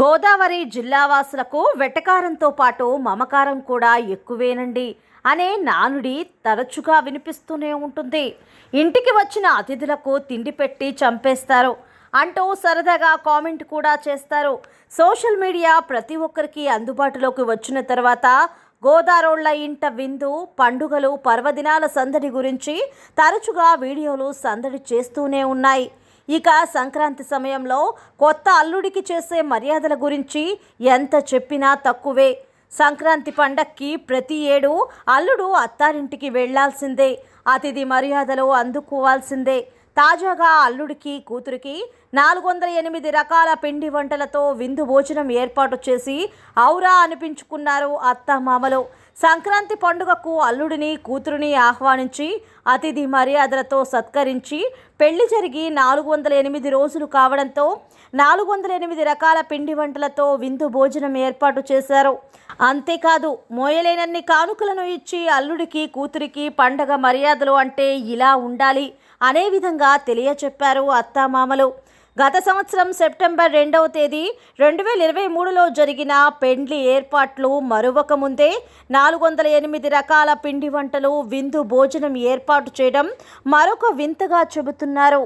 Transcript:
గోదావరి జిల్లావాసులకు వెటకారంతో పాటు మమకారం కూడా ఎక్కువేనండి అనే నానుడి తరచుగా వినిపిస్తూనే ఉంటుంది. ఇంటికి వచ్చిన అతిథులకు తిండి పెట్టి చంపేస్తారు. అంటూ సరదాగా కామెంట్ కూడా చేస్తారు. సోషల్ మీడియా ప్రతి ఒక్కరికి అందుబాటులోకి వచ్చిన తర్వాత గోదారోళ్ళ ఇంట విందు పండుగలు పర్వదినాల సందడి గురించి తరచుగా వీడియోలు సందడి చేస్తూనే ఉన్నాయి. ఇక సంక్రాంతి సమయంలో కొత్త అల్లుడికి చేసే మర్యాదల గురించి ఎంత చెప్పినా తక్కువే. సంక్రాంతి పండక్కి ప్రతి ఏడు అల్లుడు అత్తారింటికి వెళ్ళాల్సిందే. అతిథి మర్యాదలు అందుకోవాల్సిందే. తాజాగా అల్లుడికి కూతురికి నాలుగు వందల ఎనిమిది రకాల పిండి వంటలతో విందు భోజనం ఏర్పాటు చేసి ఔరా అనిపించుకున్నారు అత్త మామలు. సంక్రాంతి పండుగకు అల్లుడిని కూతురుని ఆహ్వానించి అతిథి మర్యాదలతో సత్కరించి పెళ్ళి జరిగి నాలుగు వందల ఎనిమిది రోజులు కావడంతో నాలుగు వందల ఎనిమిది రకాల పిండి వంటలతో విందు భోజనం ఏర్పాటు చేశారు. అంతేకాదు మోయలేనన్ని కానుకలను ఇచ్చి అల్లుడికి కూతురికి పండగ మర్యాదలు అంటే ఇలా ఉండాలి అనే విధంగా తెలియచెప్పారు అత్తామామలు. గత సంవత్సరం సెప్టెంబర్ రెండవ తేదీ రెండు వేల ఇరవై మూడులో జరిగిన పెండ్లి ఏర్పాట్లు మరొక ముందే నాలుగు వందల ఎనిమిది రకాల పిండి వంటలు విందు భోజనం ఏర్పాటు చేయడం మరొక వింతగా చెబుతున్నారు.